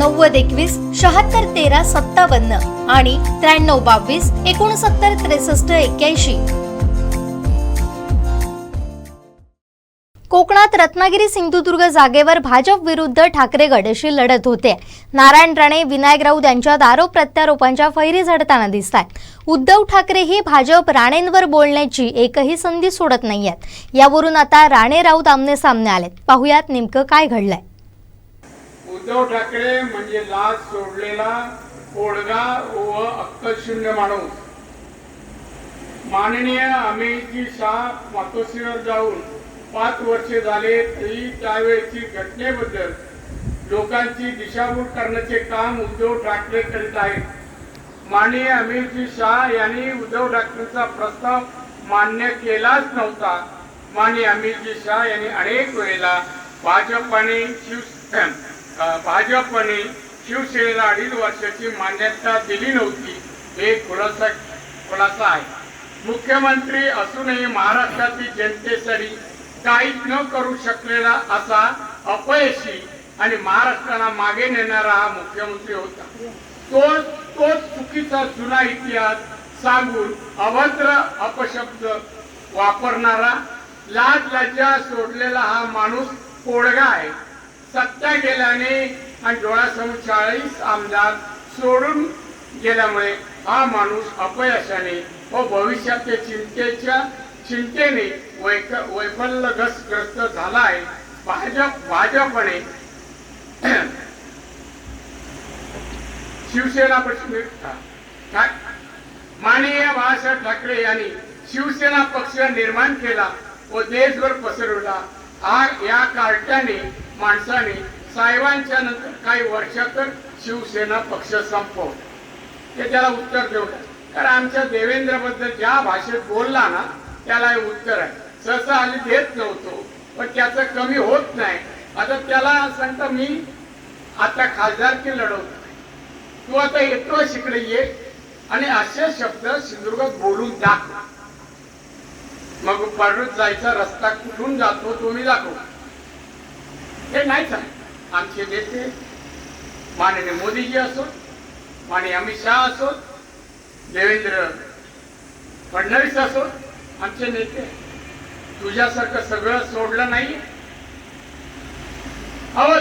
नव्वद एकवीस शहात्तर तेरा सत्तावन्न आणि त्र्याण्णव बावीस एकोणसत्तर त्रेसष्ट एक्क्याऐंशी. कोकणात रत्नागिरी सिंधुदुर्ग जागेवर भाजप विरुद्ध ठाकरे गडशी लढत होते. नारायण राणे विनायक राऊत यांच्यात आरोप प्रत्यारोपांच्या फैरी झडताना दिसत आहेत उद्धव ठाकरे ही भाजप राणेंवर बोलण्याची एकही संधी सोडत नाहीयेत. यावरून आता राणे राऊत आमने सामने आलेत. पाहुयात नेमकं काय घडलंय. उद्धव ठाकरे म्हणजे लाज सोडलेला ओळगा व अक्कलशून्य माणूस. माननीय अमितजी शाह मातोश्रीवर जाऊन पाच वर्षे झाले तरी त्यावेळेची घटनेबद्दल लोकांची दिशाभूल करण्याचे काम उद्धव ठाकरे करीत आहेत. माननीय अमितजी शाह यांनी उद्धव ठाकरेंचा प्रस्ताव मान्य केलाच नव्हता. माननीय अमितजी शाह यांनी अनेक वेळेला भाजप आणि शिवसेना भाजपने शिवसेनेला अडीच वर्षाची मान्यता दिली नव्हती. हे खुलासा खुलासा आहे. मुख्यमंत्री असूनही महाराष्ट्रातील जनतेसाठी काहीच न करू शकलेला असा अपयशी आणि महाराष्ट्राला मागे नेणारा हा मुख्यमंत्री होता. तो तोच चुकीचा जुना इतिहास सांगून अभद्र अपशब्द वापरणारा लाज लज्जा सोडलेला हा माणूस कोडगा आहे. सत्ता गेल्याने आणि डोळ्यासमोर चाळीस आमदार सोडून गेल्यामुळे हा माणूस अपयशाने व भविष्याच्या चिंतेच्या चिंतेने वैक वैफल्यग्रस्त झाला आहे. भाजप भाजपने शिवसेना प्रश्न माननीय बाळासाहेब ठाकरे यांनी शिवसेना पक्ष निर्माण केला व देशभर पसरवला. आ या कार्ट्याने माणसाने साहेबांच्या नंतर काही वर्षात शिवसेना पक्ष संपव ते त्याला उत्तर देऊ कारण आमच्या देवेंद्रबद्दल ज्या भाषेत बोलला ना त्याला हे उत्तर आहे. सहसा आम्ही देत नव्हतो पण त्याचं कमी होत नाही. आता त्याला सांगता मी आता खासदारकी लढवतो. तू आता येतो शिकडे ये आणि असे शब्द सिंधुदुर्गात बोलून दाखव. मग परत जायचा रस्ता कुठून जातो तो मी दाखव. हे नाहीच आहे आमचे नेते माननीय मोदीजी असो माननीय अमित शहा असो देवेंद्र फडणवीस असो आमचे नेते तुझ्यासारखं सगळं सोडलं नाही अहो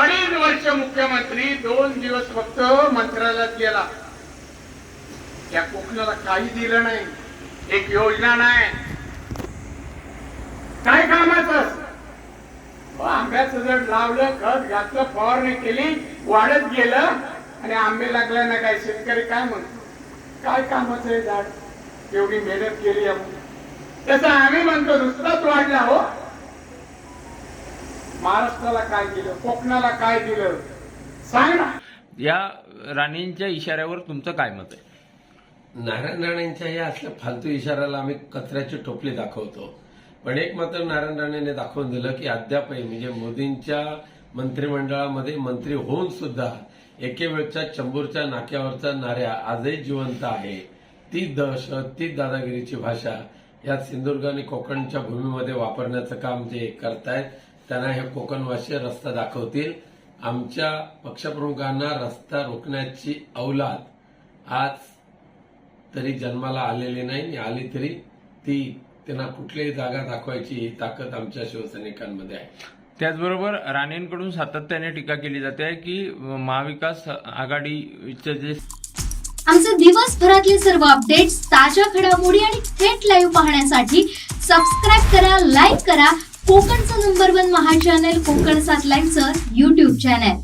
अडीच वर्ष मुख्यमंत्री दोन दिवस फक्त मंत्रालयात गेला. त्या कोकणाला काही दिलं नाही. एक योजना नाही काय कामाचं अहो, आंब्याचं जर लावलं खत घातलं फवारणी केली वाढत गेलं आणि आंबे लागल्या ना काय शेतकरी काय म्हणतो? काय कामाचं आहे झाड? एवढी मेहनत केली आपण. तसं आम्ही म्हणतो नुसताच वाढला हो. महाराष्ट्राला काय दिलं? कोकणाला काय दिलं? सांग ना. या राणींच्या इशाऱ्यावर तुमचं काय मत आहे? नारायण राणेंच्या या असल्या फालतू इशाऱ्याला आम्ही कचऱ्याची टोपली दाखवतो. पण एक मात्र नारायण राणेने दाखवून दिलं की अद्यापही म्हणजे मोदींच्या मंत्रिमंडळामध्ये मंत्री होऊन सुद्धा एके वेळच्या चंबूरच्या नाक्यावरचा नाऱ्या आजही जिवंत आहे. ती दहशत ती दादागिरीची भाषा या सिंधुदुर्ग आणि कोकणच्या भूमीमध्ये वापरण्याचं काम जे करतायत त्यांना हे कोकणवासी रस्ता दाखवतील. आमच्या पक्षप्रमुखांना रस्ता रोखण्याची अवलाद आज तरी जन्माला आलेली नाही आली तरी ती त्यांना कुठलीही जागा दाखवायची ही ताकद आमच्या शिवसैनिकांमध्ये आहे. त्याचबरोबर राणेंकडून सातत्याने टीका केली जाते आहे की महाविकास आघाडीचे जे आमचे दिवसभरातले सर्व अपडेट्स ताज्या घडामोडी आणि थेट लाईव्ह पाहण्यासाठी सबस्क्राईब करा लाईक करा. कोकणचं नंबर वन महा चॅनल कोकण सात लाईव्हचं युट्यूब चॅनल